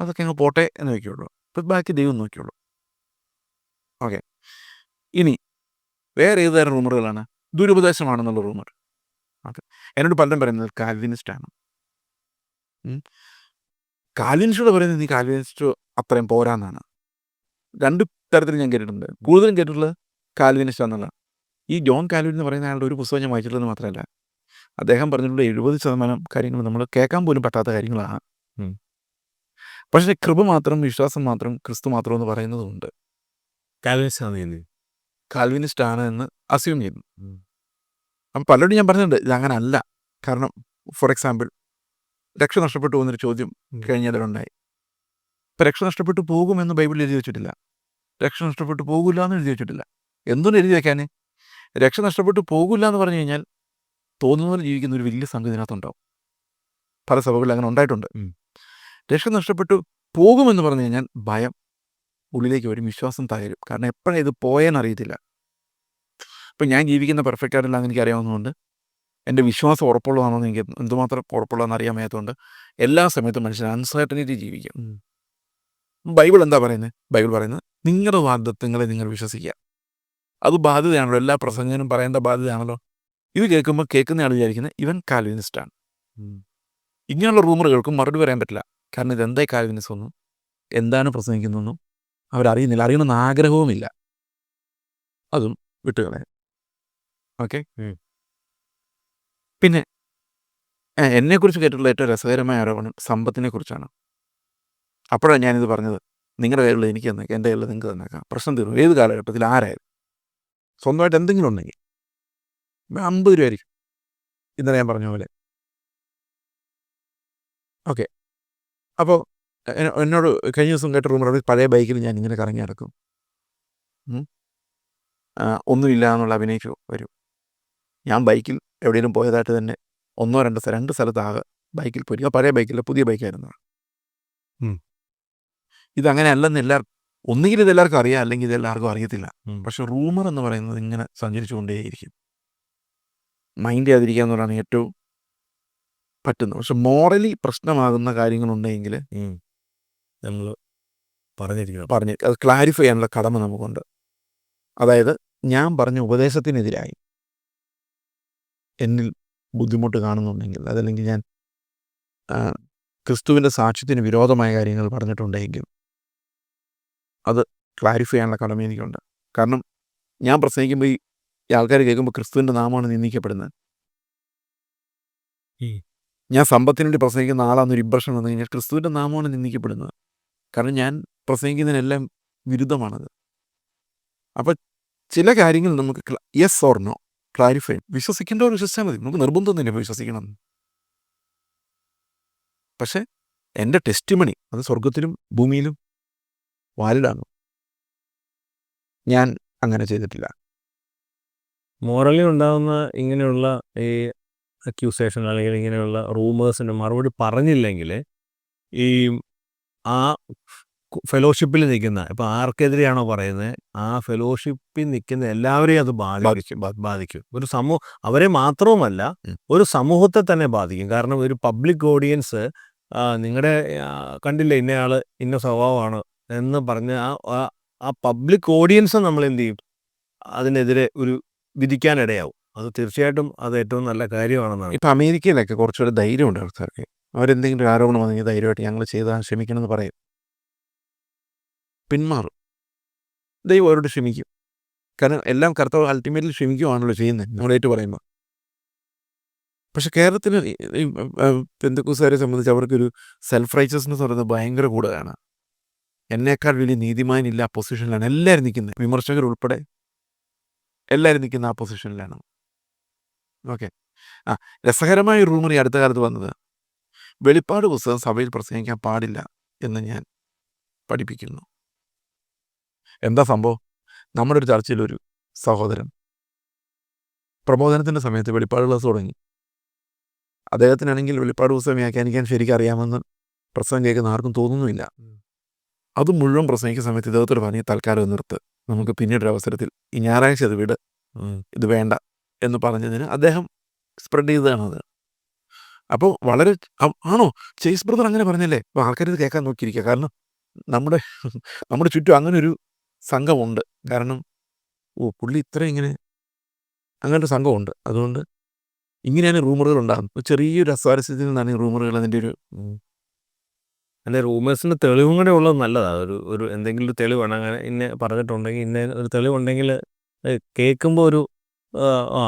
അതൊക്കെ അങ്ങ് പോട്ടെ എന്ന് വയ്ക്കുള്ളൂ. അപ്പോൾ ബാക്കി ദൈവം നോക്കിയുള്ളൂ ഓക്കെ. ഇനി വേറെ ഏത് തരം റൂമറുകളാണ്? ദുരുപദേശമാണെന്നുള്ള റൂമർ. ഓക്കെ. എന്നോട് പലരും പറയുന്നത് കാൽവിനിസ്റ്റാണ് കാൽവിനിസ്റ്റോട് പറയുന്നത് നീ കാൽവിനിസ്റ്റ് അത്രയും പോരാന്നാണ്. രണ്ട് തരത്തിൽ ഞാൻ കേട്ടിട്ടുണ്ട്. കൂടുതലും കേട്ടിട്ടുള്ളത് കാൽവിനിസ്റ്റ് ഈ ജോൺ കാൽവിൻ എന്ന് പറയുന്ന ആളുടെ ഒരു പുസ്തകം ഞാൻ വായിച്ചിട്ടുള്ളത് മാത്രമല്ല. അദ്ദേഹം പറഞ്ഞിട്ടുള്ള എഴുപത് ശതമാനം കാര്യങ്ങൾ നമ്മൾ കേൾക്കാൻ പോലും പറ്റാത്ത കാര്യങ്ങളാണ്. പക്ഷേ കൃപ മാത്രം വിശ്വാസം മാത്രം ക്രിസ്തു മാത്രം എന്ന് പറയുന്നതുണ്ട്. കാൽവിനിസ്റ്റ് ആണ് കാൽവിനിസ്റ്റ് ആണ് എന്ന് അസ്യൂം ചെയ്യുന്നു. അപ്പം പലരോടും ഞാൻ പറഞ്ഞിട്ടുണ്ട് ഇത് അങ്ങനെ അല്ല കാരണം ഫോർ എക്സാമ്പിൾ രക്ഷ നഷ്ടപ്പെട്ടു പോകുന്നൊരു ചോദ്യം കഴിഞ്ഞ കഴിഞ്ഞതിലുണ്ടായി. ഇപ്പം രക്ഷ നഷ്ടപ്പെട്ടു പോകുമെന്ന് ബൈബിളിൽ എഴുതി വെച്ചിട്ടില്ല. രക്ഷ നഷ്ടപ്പെട്ടു പോകില്ല എന്ന് എഴുതി വെച്ചിട്ടില്ല. എന്തുകൊണ്ട് എഴുതി വെക്കാൻ? രക്ഷ നഷ്ടപ്പെട്ടു പോകില്ല എന്ന് പറഞ്ഞു കഴിഞ്ഞാൽ തോന്നുന്ന പോലെ ജീവിക്കുന്ന ഒരു വലിയ സംഘം ഇതിനകത്തുണ്ടാവും. പല സഭകളിൽ അങ്ങനെ ഉണ്ടായിട്ടുണ്ട്. രക്ഷ നഷ്ടപ്പെട്ടു പോകുമെന്ന് പറഞ്ഞു കഴിഞ്ഞാൽ ഭയം ഉള്ളിലേക്ക് വരും വിശ്വാസം തകരും. കാരണം എപ്പോഴാണ് ഇത് പോയെന്ന് അറിയത്തില്ല. ഇപ്പം ഞാൻ ജീവിക്കുന്ന പെർഫെക്റ്റ് ആയിട്ടില്ല എന്ന് എനിക്ക് അറിയാവുന്നതുകൊണ്ട് എന്റെ വിശ്വാസം ഉറപ്പുള്ളതാണെന്ന് എനിക്ക് എന്തുമാത്രം ഉറപ്പുള്ളതെന്ന് അറിയാൻ വയ്യാത്തതുകൊണ്ട് എല്ലാ സമയത്തും മനുഷ്യൻ അൺസർട്ടനിറ്റി ജീവിക്കും. ബൈബിൾ എന്താ പറയുന്നത്? ബൈബിൾ പറയുന്നത് നിങ്ങളുടെ വാഗ്ദത്വങ്ങളെ നിങ്ങൾ വിശ്വസിക്കുക. അത് ബാധ്യതയാണല്ലോ. എല്ലാ പ്രസംഗനും പറയേണ്ട ബാധ്യതയാണല്ലോ. ഇത് കേൾക്കുമ്പോൾ കേൾക്കുന്ന ആൾ വിചാരിക്കുന്നത് ഇവൻ കാൽവിനിസ്റ്റാണ്. ഇങ്ങനെയുള്ള റൂമറുകൾക്കും മറുപടി പറയാൻ പറ്റില്ല. കാരണം ഇത് എന്തായി കാൽവിനിസം ഒന്നും? എന്താണ് പ്രസംഗിക്കുന്നതെന്നും അവരറിയുന്നില്ല. അറിയണമെന്ന് ആഗ്രഹവുമില്ല. അതും വിട്ടുകളെ ഓക്കെ. പിന്നെ എന്നെക്കുറിച്ച് കേട്ടിട്ടുള്ള ഏറ്റവും രസകരമായ ആരോപണം സമ്പത്തിനെ കുറിച്ചാണ് അപ്പോഴാണ് ഞാനിത് പറഞ്ഞത്. നിങ്ങളുടെ കയ്യിലുള്ള എനിക്ക് തന്നേക്കാം. എന്റെ കയ്യിലുള്ള നിങ്ങൾക്ക് തന്നേക്കാം. പ്രശ്നം തീർന്നു. ഏത് കാലഘട്ടത്തിൽ? ആരായാലും. സ്വന്തമായിട്ട് എന്തെങ്കിലും ഉണ്ടെങ്കിൽ. അമ്പത് രൂപയായിരിക്കും. ഇന്നലെ ഞാൻ പറഞ്ഞ പോലെ. ഓക്കെ. അപ്പോൾ എന്നോട് കഴിഞ്ഞ ദിവസം കേട്ട റൂമർ പഴയ ബൈക്കിൽ ഞാൻ ഇങ്ങനെ കറങ്ങി നടക്കും. ഒന്നുമില്ല എന്നുള്ള അഭിനയിച്ചു വരും. ഞാൻ ബൈക്കിൽ എവിടെയെങ്കിലും പോയതായിട്ട് തന്നെ ഒന്നോ രണ്ടോ സ്ഥലം രണ്ട് സ്ഥലത്താകെ ബൈക്കിൽ പോയി. ആ പഴയ ബൈക്കില്ല പുതിയ ബൈക്കായിരുന്നു. ഇതങ്ങനെ അല്ലെന്ന് എല്ലാവർക്കും ഒന്നുകിൽ ഇതെല്ലാവർക്കും അറിയാം അല്ലെങ്കിൽ ഇതെല്ലാവർക്കും അറിയത്തില്ല. പക്ഷെ റൂമർ എന്ന് പറയുന്നത് ഇങ്ങനെ സഞ്ചരിച്ചുകൊണ്ടേയിരിക്കും. മൈൻഡ് ചെയ്യാതിരിക്കുക എന്നുള്ളതാണ് ഏറ്റവും പറ്റുന്നത്. പക്ഷെ മോറലി പ്രശ്നമാകുന്ന കാര്യങ്ങളുണ്ടെങ്കിൽ. നമ്മൾ പറഞ്ഞിരിക്കണം. പറഞ്ഞ് അത് ക്ലാരിഫൈ ചെയ്യാനുള്ള കടമ നമുക്കുണ്ട്. അതായത് ഞാൻ പറഞ്ഞ ഉപദേശത്തിനെതിരായി എന്നിൽ ബുദ്ധിമുട്ട് കാണുന്നുണ്ടെങ്കിൽ അതല്ലെങ്കിൽ ഞാൻ ക്രിസ്തുവിന്റെ സാക്ഷ്യത്തിന് വിരോധമായ കാര്യങ്ങൾ പറഞ്ഞിട്ടുണ്ടെങ്കിൽ അത് ക്ലാരിഫൈ ചെയ്യാനുള്ള കടമ എനിക്കുണ്ട്. കാരണം ഞാൻ പ്രസംഗിക്കുമ്പോൾ ഈ ആൾക്കാർ കേൾക്കുമ്പോൾ ക്രിസ്തുവിന്റെ നാമമാണ് നിന്ദിക്കപ്പെടുന്നത്. ഞാൻ സമ്പത്തിന് വേണ്ടി പ്രസംഗിക്കുന്ന ആളാണെന്നൊരു ഇമ്പ്രഷൻ വന്നു കഴിഞ്ഞാൽ ക്രിസ്തുവിന്റെ നാമമാണ് നിന്ദിക്കപ്പെടുന്നത്. കാരണം ഞാൻ പ്രസംഗിക്കുന്നതിനെല്ലാം വിരുദ്ധമാണത്. അപ്പോൾ ചില കാര്യങ്ങൾ നമുക്ക് യെസ് ഓർ നോ ക്ലാരിഫൈ വിശ്വസിക്കേണ്ടവർ വിശ്വസിച്ചാൽ മതി. നമുക്ക് നിർബന്ധം തന്നെ വിശ്വസിക്കണം. പക്ഷേ എന്റെ ടെസ്റ്റിമണി അത് സ്വർഗത്തിലും ഭൂമിയിലും വാലിഡാണ് ഞാൻ അങ്ങനെ ചെയ്തിട്ടില്ല. മോറലി ഉണ്ടാകുന്ന ഇങ്ങനെയുള്ള ഈ അക്യൂസേഷൻ അല്ലെങ്കിൽ ഇങ്ങനെയുള്ള റൂമേഴ്സിന്റെ മറുപടി പറഞ്ഞില്ലെങ്കിൽ ഈ ആ ഫെലോഷിപ്പിൽ നിൽക്കുന്ന ഇപ്പം ആർക്കെതിരെയാണോ പറയുന്നത്? ആ ഫെലോഷിപ്പിൽ നിൽക്കുന്ന എല്ലാവരെയും അത് ബാധിക്കും ബാധിക്കും. ഒരു സമൂഹ അവരെ മാത്രവുമല്ല ഒരു സമൂഹത്തെ തന്നെ ബാധിക്കും. കാരണം ഒരു പബ്ലിക് ഓഡിയൻസ് നിങ്ങളുടെ കണ്ടില്ല ഇന്നയാൾ ഇന്ന സ്വഭാവമാണ് എന്ന് പറഞ്ഞ് ആ ആ- പബ്ലിക് ഓഡിയൻസ് നമ്മൾ എന്ത് ചെയ്യും? അതിനെതിരെ ഒരു വിധിക്കാനിടയാവും. അത് തീർച്ചയായിട്ടും അത് ഏറ്റവും നല്ല കാര്യമാണെന്നാണ്. ഇപ്പം അമേരിക്കയിലൊക്കെ കുറച്ചുകൂടെ ധൈര്യമുണ്ട് ആൾക്കാർക്ക്. അവരെന്തെങ്കിലും ഒരു ആരോപണം വന്നെങ്കിൽ ധൈര്യമായിട്ട് ഞങ്ങൾ ചെയ്താൽ ക്ഷമിക്കണമെന്ന് പറയും. പിന്മാറും. ദൈവം അവരോട് ക്ഷമിക്കും. കാരണം എല്ലാം കർത്താവ് അൾട്ടിമേറ്റ്ലി ക്ഷമിക്കുവാണല്ലോ ചെയ്യുന്നത് നമ്മളേറ്റ് പറയുമ്പോൾ. പക്ഷെ കേരളത്തിന് പെന്തക്കൂസുകാരെ സംബന്ധിച്ച് അവർക്കൊരു സെൽഫ് റൈച്ചസ്നെസ് പറയുന്നത് ഭയങ്കര കൂടുതലാണ്. എന്നേക്കാൾ വലിയ നീതിമാനില്ല പൊസിഷനിലാണ് എല്ലാവരും നിൽക്കുന്നത്. വിമർശകർ ഉൾപ്പെടെ എല്ലാവരും നിൽക്കുന്ന ആ പൊസിഷനിലാണ്. ഓക്കെ. ആ രസകരമായ റൂമർ ഈ അടുത്ത കാലത്ത് വന്നത്. വെളിപ്പാട് പുസ്തകം സഭയിൽ പ്രസംഗിക്കാൻ പാടില്ല എന്ന് ഞാൻ പഠിപ്പിക്കുന്നു. എന്താ സംഭവം? നമ്മുടെ ഒരു ചർച്ചയിലൊരു സഹോദരൻ. പ്രബോധനത്തിന്റെ സമയത്ത് വെളിപ്പാട് ക്ലാസ് തുടങ്ങി. അദ്ദേഹത്തിനാണെങ്കിൽ വെളിപ്പാട് പുസ്തകം വ്യാഖ്യാനിക്കാൻ ശരിക്കും അറിയാമെന്ന് പ്രസംഗം കേൾക്കുന്ന ആർക്കും തോന്നുന്നുമില്ല. അത് മുഴുവൻ പ്രസംഗിക്കുന്ന സമയത്ത് ഇദ്ദേഹത്തോട് പറഞ്ഞ് തൽക്കാലം നിർത്ത്. നമുക്ക് പിന്നീടൊരവസരത്തിൽ ഈ ഞായറാഴ്ച അത് വിട് ഇത് വേണ്ട എന്ന് പറഞ്ഞതിന് അദ്ദേഹം സ്പ്രെഡ് ചെയ്തതാണ് അത്. അപ്പോൾ വളരെ ആണോ? ചേസ് ബ്രദർ അങ്ങനെ പറഞ്ഞല്ലേ? അപ്പോൾ ആൾക്കാർ ഇത് കേൾക്കാൻ നോക്കിയിരിക്കുക. കാരണം നമ്മുടെ നമ്മുടെ ചുറ്റും അങ്ങനെ ഒരു സംഘമുണ്ട്. കാരണം ഓ പുള്ളി ഇത്ര ഇങ്ങനെ അങ്ങനെ ഒരു സംഘമുണ്ട്. അതുകൊണ്ട് ഇങ്ങനെയാണ് റൂമറുകൾ ഉണ്ടാകുന്നത്. ചെറിയൊരു അസ്വാരസ്യത്തിൽ നിന്നാണ് ഈ റൂമറുകൾ അതിന്റെ ഒരു അല്ലെ റൂമേഴ്സിന് തെളിവും കൂടെ ഉള്ളത് നല്ലതാണ് ഒരു ഒരു എന്തെങ്കിലും ഒരു തെളിവാണ് അങ്ങനെ ഇന്ന പറഞ്ഞിട്ടുണ്ടെങ്കിൽ ഇന്ന ഒരു തെളിവുണ്ടെങ്കിൽ കേൾക്കുമ്പോൾ ഒരു ആ, ആ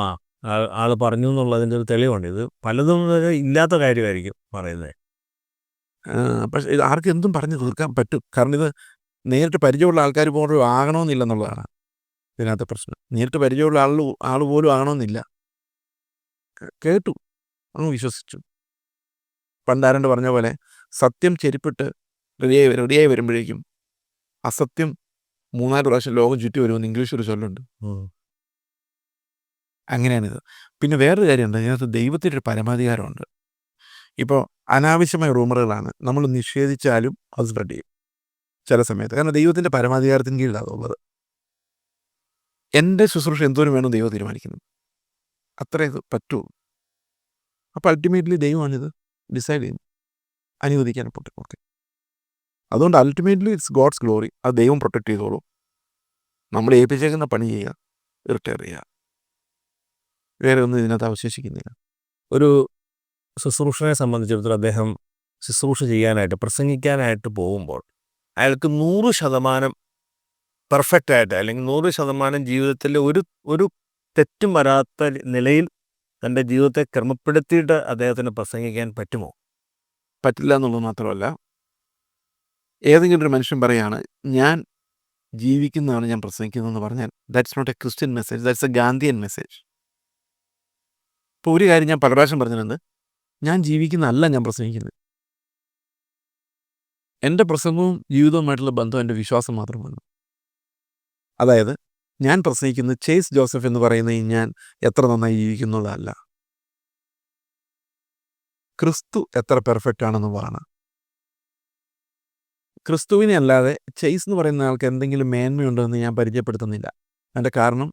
ആ- ആൾ പറഞ്ഞു എന്നുള്ളതിന്റെ ഒരു തെളിവുണ്ട്. ഇത് പലതും ഇല്ലാത്ത കാര്യമായിരിക്കും പറയുന്നത് പക്ഷേ ഇത് ആർക്കും എന്തും പറഞ്ഞു തീർക്കാൻ പറ്റും. കാരണം ഇത് നേരിട്ട് പരിചയമുള്ള ആൾക്കാർ പോലും ആകണമെന്നില്ല എന്നുള്ളതാണ് ഇതിനകത്തെ പ്രശ്നം. നേരിട്ട് പരിചയമുള്ള ആൾ ആൾ പോലും ആകണമെന്നില്ല. കേട്ടു. അങ്ങ് വിശ്വസിച്ചു. പണ്ടാരണ്ട് പറഞ്ഞ പോലെ സത്യം ചെരിപ്പിട്ട് റെഡിയായി റെഡിയായി വരുമ്പോഴേക്കും അസത്യം മൂന്നാൽ പ്രാവശ്യം ലോകം ചുറ്റി വരുമെന്ന് ഇംഗ്ലീഷ് ഒരു ചൊല്ലുണ്ട്. അങ്ങനെയാണിത്. പിന്നെ വേറൊരു കാര്യമുണ്ട് ഇതിനകത്ത് ദൈവത്തിന്റെ ഒരു പരമാധികാരമുണ്ട്. ഇപ്പോൾ അനാവശ്യമായ റൂമറുകളാണ് നമ്മൾ നിഷേധിച്ചാലും അത് സ്പ്രെഡ് ചെയ്യും ചില സമയത്ത്. കാരണം ദൈവത്തിന്റെ പരമാധികാരത്തിന് കീഴിലാണ് ഉള്ളത്. എന്റെ ശുശ്രൂഷ എന്തോരം വേണം ദൈവം തീരുമാനിക്കുന്നത് അത്രേ ഇത് പറ്റുള്ളൂ അപ്പോൾ അൾട്ടിമേറ്റ്ലി ദൈവമാണിത്. ഡിസൈഡ് ചെയ്യുന്നത് അനുവദിക്കാൻ പൊട്ടി ഓക്കെ. അതുകൊണ്ട് അൾട്ടിമേറ്റ്ലി ഇറ്റ്സ് ഗോഡ്സ് ഗ്ലോറി അത് ദൈവം പ്രൊട്ടക്ട് ചെയ്തോളൂ. നമ്മൾ ഏൽപ്പിച്ചേക്കുന്ന പണി ചെയ്യുക റിട്ടയർ ചെയ്യുക. വേറെ ഒന്നും ഇതിനകത്ത് അവശേഷിക്കുന്നില്ല. ഒരു ശുശ്രൂഷനെ സംബന്ധിച്ചിടത്തോളം അദ്ദേഹം ശുശ്രൂഷ ചെയ്യാനായിട്ട് പ്രസംഗിക്കാനായിട്ട് പോകുമ്പോൾ അയാൾക്ക് നൂറ് ശതമാനം പെർഫെക്റ്റ് ആയിട്ട് അല്ലെങ്കിൽ നൂറ് ശതമാനം ജീവിതത്തിൽ ഒരു ഒരു തെറ്റും വരാത്ത നിലയിൽ തന്റെ ജീവിതത്തെ ക്രമപ്പെടുത്തിയിട്ട് അദ്ദേഹത്തിന് പ്രസംഗിക്കാൻ പറ്റുമോ? പറ്റില്ല എന്നുള്ളത് മാത്രമല്ല ഏതെങ്കിലും ഒരു മനുഷ്യൻ പറയാണ് ഞാൻ ജീവിക്കുന്നതാണ് ഞാൻ പ്രസംഗിക്കുന്നതെന്ന് പറഞ്ഞാൽ that's not a Christian message that's a Gandhian message ഇപ്പോൾ ഒരു കാര്യം ഞാൻ പല പ്രാവശ്യം പറഞ്ഞിട്ടുണ്ട് ഞാൻ ജീവിക്കുന്നതല്ല ഞാൻ പ്രസംഗിക്കുന്നത്. എന്റെ പ്രസംഗവും ജീവിതവുമായിട്ടുള്ള ബന്ധം എന്റെ വിശ്വാസം മാത്രമാണ്. അതായത് ഞാൻ പ്രസംഗിക്കുന്നത് ചേസ് ജോസഫ് എന്ന് പറയുന്ന ഞാൻ എത്ര നന്നായി ജീവിക്കുന്നുള്ളതല്ല. ക്രിസ്തു എത്ര പെർഫെക്റ്റ് ആണെന്നുള്ളതാണ് ക്രിസ്തുവിനെ അല്ലാതെ ചെയ്സ് എന്ന് പറയുന്ന ആൾക്ക് എന്തെങ്കിലും മേന്മയുണ്ടോ എന്ന് ഞാൻ പരിചയപ്പെടുത്തുന്നില്ല. അതിന്റെ കാരണം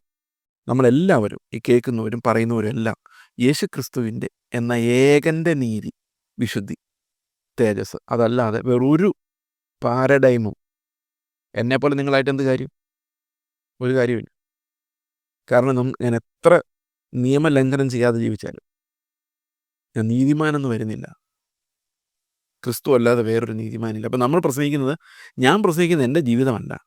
നമ്മളെല്ലാവരും ഈ കേൾക്കുന്നവരും പറയുന്നവരും എല്ലാം യേശു ക്രിസ്തുവിന്റെ എന്ന ഏകന്റെ നീതി വിശുദ്ധി തേജസ് അതല്ലാതെ വേറൊരു പാരഡൈമും എന്നെപ്പോലെ നിങ്ങളായിട്ട് എന്ത് കാര്യം? ഒരു കാര്യമില്ല കാരണം നം- ഞാൻ എത്ര നിയമലംഘനം ചെയ്യാതെ ജീവിച്ചാലും ഞാൻ നീതിമാനെന്ന് വരുന്നില്ല. ക്രിസ്തു അല്ലാതെ വേറൊരു നീതിമാനില്ല. അപ്പം നമ്മൾ പ്രസംഗിക്കുന്നത് ഞാൻ പ്രസംഗിക്കുന്നത് എന്റെ ജീവിതമല്ല.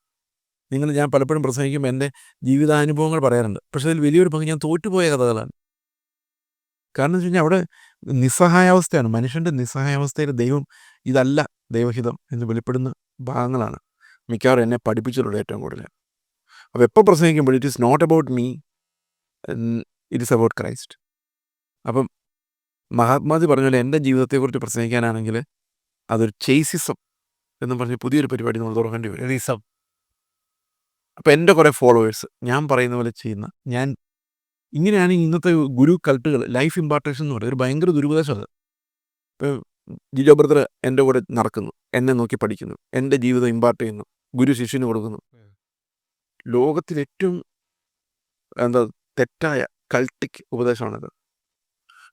നിങ്ങൾ ഞാൻ പലപ്പോഴും പ്രസംഗിക്കുമ്പോൾ എന്റെ ജീവിതാനുഭവങ്ങൾ പറയാറുണ്ട്. പക്ഷേ അതിൽ വലിയൊരു പങ്ക് ഞാൻ തോറ്റുപോയ കഥകളാണ്. കാരണം എന്ന് വെച്ച് കഴിഞ്ഞാൽ അവിടെ നിസ്സഹായാവസ്ഥയാണ്. മനുഷ്യന്റെ നിസ്സഹായാവസ്ഥയിൽ ദൈവം ഇതല്ല ദൈവഹിതം എന്ന് വെളിപ്പെടുന്ന ഭാഗങ്ങളാണ്. മിക്കവാറും എന്നെ പഠിപ്പിച്ചിട്ടുള്ള ഏറ്റവും കൂടുതൽ. അപ്പോൾ എപ്പോൾ പ്രസംഗിക്കുമ്പോൾ it is not about me it is about Christ അപ്പം മഹാത്മാജി പറഞ്ഞ പോലെ എന്റെ ജീവിതത്തെക്കുറിച്ച് പ്രസംഗിക്കാനാണെങ്കിൽ അതൊരു ചേസിസം എന്ന് പറഞ്ഞ പുതിയൊരു പരിപാടി നമ്മൾ തുടങ്ങേണ്ടി വരും. റീസം അപ്പോൾ എന്റെ കുറേ ഫോളോവേഴ്സ് ഞാൻ പറയുന്ന പോലെ ചെയ്യുന്ന ഞാൻ ഇങ്ങനെയാണ് ഇന്നത്തെ ഗുരു കൾട്ടുകൾ ലൈഫ് ഇമ്പാർട്ടേഷൻ എന്ന് പറയുന്നത് ഒരു ഭയങ്കര ദുരുപദേശം അത്. ഇപ്പോൾ ജിജോ ബ്രദർ എന്റെ കൂടെ നടക്കുന്നു എന്നെ നോക്കി പഠിക്കുന്നു എന്റെ ജീവിതം ഇമ്പാർട്ട് ചെയ്യുന്നു ഗുരു ശിഷ്യന് കൊടുക്കുന്നു. ലോകത്തിൽ ഏറ്റവും എന്താ തെറ്റായ കൾട്ടിക് ഉപദേശമാണത്.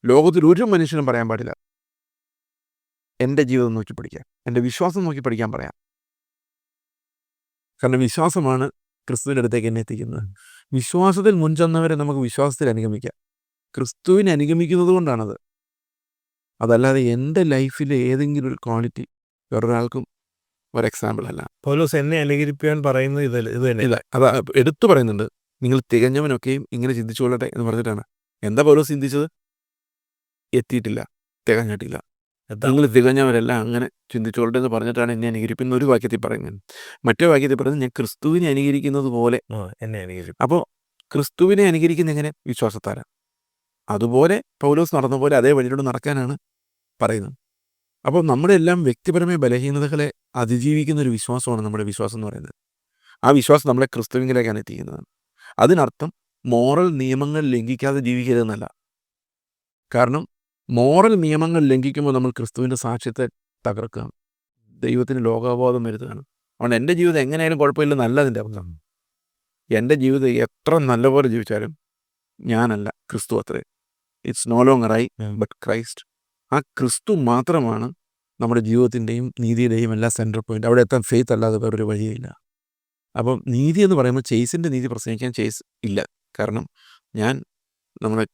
ലോകത്തിൽ ഒരു മനുഷ്യനും പറയാൻ പാടില്ല. എന്റെ ജീവിതം നോക്കി പഠിക്കാൻ എന്റെ വിശ്വാസം നോക്കി പഠിക്കാൻ പറയാം. കാരണം വിശ്വാസമാണ് ക്രിസ്തുവിന്റെ അടുത്തേക്ക് എന്നെ എത്തിക്കുന്നത്. വിശ്വാസത്തിൽ മുൻചെന്നവരെ നമുക്ക് വിശ്വാസത്തിൽ അനുഗമിക്കാം. ക്രിസ്തുവിനെ അനുഗമിക്കുന്നത് കൊണ്ടാണത്. അതല്ലാതെ എന്റെ ലൈഫിലെ ഏതെങ്കിലും ഒരു ക്വാളിറ്റി വേറൊരാൾക്കും ഒരു എക്സാമ്പിൾ അല്ല. പോലോസ് എന്നെ അനുകരിപ്പിക്കാൻ പറയുന്നത് ഇത് ഇത് തന്നെ. ഇല്ല അത് എടുത്തു പറയുന്നുണ്ട്. നിങ്ങൾ തികഞ്ഞവനൊക്കെയും ഇങ്ങനെ ചിന്തിച്ചുകൊള്ളട്ടെ എന്ന് പറഞ്ഞിട്ടാണ്. എന്താ പോലോസ് ചിന്തിച്ചത്? എത്തിയിട്ടില്ല തികഞ്ഞിട്ടില്ല? നിങ്ങൾ തികഞ്ഞവരെല്ലാം അങ്ങനെ ചിന്തിച്ചോളട്ടെ എന്ന് പറഞ്ഞിട്ടാണ് എന്നെ അനുകരിപ്പിക്കുന്ന ഒരു വാക്യത്തിൽ പറയുന്നത്. മറ്റേ വാക്യത്തിൽ പറയുന്നത് ഞാൻ ക്രിസ്തുവിനെ അനുകരിക്കുന്നത് പോലെ. എന്നെ അനുകരിക്കും അപ്പോൾ ക്രിസ്തുവിനെ അനുകരിക്കുന്ന എങ്ങനെ? വിശ്വാസത്താല അതുപോലെ പൗലോസ് നടന്ന പോലെ അതേ വഴിയിലൂടെ നടക്കാനാണ് പറയുന്നത്. അപ്പോൾ നമ്മുടെ എല്ലാം വ്യക്തിപരമായ ബലഹീനതകളെ അതിജീവിക്കുന്ന ഒരു വിശ്വാസമാണ് നമ്മുടെ വിശ്വാസം എന്ന് പറയുന്നത്. ആ വിശ്വാസം നമ്മളെ ക്രിസ്തുവിങ്കിലേക്കാണ് എത്തിക്കുന്നത്. അതിനർത്ഥം മോറൽ നിയമങ്ങൾ ലംഘിക്കാതെ ജീവിക്കരുതെന്നല്ല. കാരണം മോറൽ നിയമങ്ങൾ ലംഘിക്കുമ്പോൾ നമ്മൾ ക്രിസ്തുവിന്റെ സാക്ഷ്യത്തെ തകർക്കുകയാണ്. ദൈവത്തിന് ലോകാബോധം വരുത്തുകയാണ്. അതുകൊണ്ട് എന്റെ ജീവിതം എങ്ങനെയായാലും കുഴപ്പമില്ല നല്ലതിന്റെ അർത്ഥം. എന്റെ ജീവിതം എത്ര നല്ലപോലെ ജീവിച്ചാലും ഞാനല്ല ക്രിസ്തു അത്രേ. It's no long I but Christ ആ ക്രിസ്തു മാത്രമാണ് നമ്മുടെ ജീവിതത്തിന്റെയും നീതിയുടെയും എല്ലാ സെന്റർ പോയിന്റ് അവിടെ എത്താൻ ഫെയ്ത്ത് അല്ലാതെ വേറൊരു വഴിയില്ല. അപ്പം നീതി എന്ന് പറയുമ്പോൾ ചേസിന്റെ നീതി പ്രസംഗിക്കാൻ ചേസ് ഇല്ല കാരണം ഞാൻ നമ്മുടെ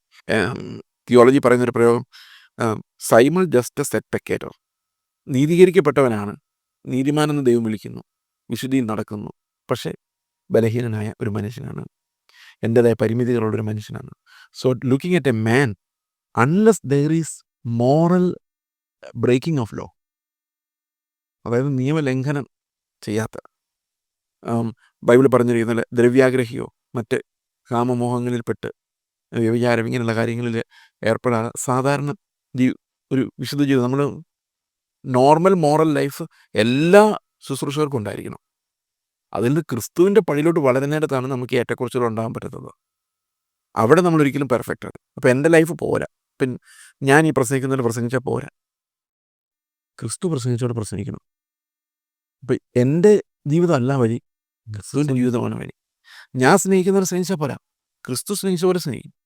തിയോളജി പറയുന്നൊരു പ്രയോഗം സൈമൾ ജസ്റ്റസ് സെറ്റ് പെക്കേറ്റർ. നീതീകരിക്കപ്പെട്ടവനാണ്. നീതിമാനെന്ന് ദൈവം വിളിക്കുന്നു. വിശുദ്ധി നടക്കുന്നു. പക്ഷേ ബലഹീനനായ ഒരു മനുഷ്യനാണ്. എന്റെതായ പരിമിതികളുള്ളൊരു മനുഷ്യനാണ്. So looking at a man unless there is moral breaking of law അതായത് നിയമലംഘനം ചെയ്യാത്ത. ബൈബിൾ പറഞ്ഞിരിക്കുന്ന ദ്രവ്യാഗ്രഹിയോ മറ്റ് കാമമോഹങ്ങളിൽപ്പെട്ട് വ്യഭിചാരം ഇങ്ങനെയുള്ള കാര്യങ്ങളിൽ ഏർപ്പെടാതെ സാധാരണ ജീ ഒരു വിശുദ്ധ ജീവിതം നമ്മൾ നോർമൽ മോറൽ ലൈഫ് എല്ലാ ശുശ്രൂഷകർക്കും ഉണ്ടായിരിക്കണം. അതിൽ നിന്ന് ക്രിസ്തുവിന്റെ പടിയിലോട്ട് വളരുന്നിടത്താണ് നമുക്ക് ഏറ്റക്കുറച്ചിൽ ഉണ്ടാകാൻ പറ്റുന്നത്. അവിടെ നമ്മൾ ഒരിക്കലും പെർഫെക്റ്റ് ആണ് അപ്പോൾ എന്റെ ലൈഫ് പോരാ. പിന്നെ ഞാൻ ഈ പ്രസംഗിക്കുന്നതിൽ പ്രസംഗിച്ചാൽ പോരാ. ക്രിസ്തു പ്രസംഗിച്ചോടെ പ്രസംഗിക്കണം. അപ്പം എന്റെ ജീവിതമല്ല വഴി ക്രിസ്തുവിന്റെ ജീവിതമാണ് വഴി. ഞാൻ സ്നേഹിക്കുന്നവരെ സ്നേഹിച്ചാൽ പോരാ. ക്രിസ്തു സ്നേഹിച്ച പോലെ സ്നേഹിക്കും.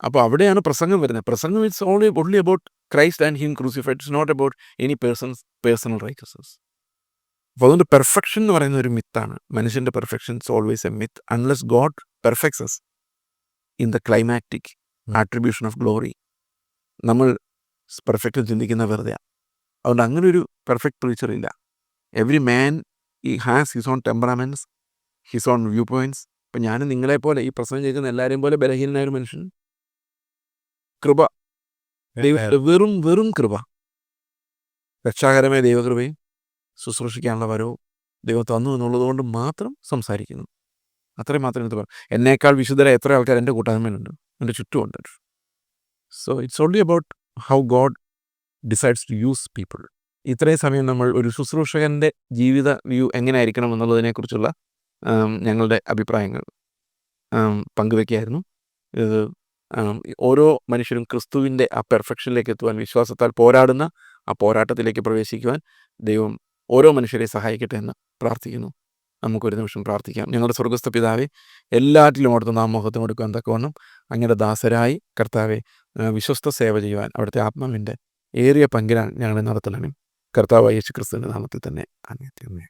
അപ്പോൾ അവിടെയാണ് പ്രസംഗം വരുന്നത്. പ്രസംഗം it's only only about Christ and him crucified it's not about any persons personal righteousness അപ്പോൾ അതുകൊണ്ട് പെർഫെക്ഷൻ എന്ന് പറയുന്ന ഒരു മിത്താണ് മനുഷ്യന്റെ perfection it's always a myth unless God perfects in the climatic attribution of glory നമ്മൾ പെർഫെക്റ്റ് ചിന്തിക്കുന്ന വെറുതെ അതുകൊണ്ട് അങ്ങനെ ഒരു പെർഫെക്റ്റ് പ്രീച്ചർ ഇല്ല. എവറി മാൻ ഈ has his own temperaments his own view points ഇപ്പം ഞാൻ നിങ്ങളെപ്പോലെ ഈ പ്രസംഗം ചെയ്യുന്ന എല്ലാവരെയും പോലെ ബലഹീനനായ ഒരു മനുഷ്യൻ കൃപ. വെറും വെറും കൃപ. രക്ഷാകരമായ ദൈവകൃപയും ശുശ്രൂഷിക്കാനുള്ള വരവും ദൈവം തന്നു എന്നുള്ളത് കൊണ്ട് മാത്രം സംസാരിക്കുന്നു. അത്രയും മാത്രം ഇത് പറയാം എന്നേക്കാൾ വിശുദ്ധരായ എത്ര ആൾക്കാർ എന്റെ കൂട്ടായ്മയിലുണ്ട്? എന്റെ ചുറ്റുമുണ്ട്. So it's only about how God decides to use people ഇത്രയും സമയം നമ്മൾ ഒരു ശുശ്രൂഷകന്റെ ജീവിത വ്യൂ എങ്ങനെയായിരിക്കണം എന്നുള്ളതിനെക്കുറിച്ചുള്ള ഞങ്ങളുടെ അഭിപ്രായങ്ങൾ പങ്കുവെക്കുകയായിരുന്നു. ഇത് ഓരോ മനുഷ്യരും ക്രിസ്തുവിന്റെ ആ പെർഫെക്ഷനിലേക്ക് എത്തുവാൻ വിശ്വാസത്താൽ പോരാടുന്ന ആ പോരാട്ടത്തിലേക്ക് പ്രവേശിക്കുവാൻ ദൈവം ഓരോ മനുഷ്യരെ സഹായിക്കട്ടെ എന്ന് പ്രാർത്ഥിക്കുന്നു. നമുക്കൊരു നിമിഷം പ്രാർത്ഥിക്കാം. ഞങ്ങളുടെ സ്വർഗസ്ഥ പിതാവെ എല്ലാറ്റിലും അവിടുത്തെ നാമോഹത്വം കൊടുക്കാൻ തക്കവണ്ണം അങ്ങയുടെ ദാസരായി കർത്താവെ വിശ്വസ്ത സേവ ചെയ്യുവാൻ അവിടുത്തെ ആത്മാവിന്റെ ഏറിയ പങ്കിലാണ് ഞങ്ങളെ നടത്തണമേ കർത്താവ് യേശു ക്രിസ്തുവിന്റെ നാമത്തിൽ തന്നെ. അങ്ങനെ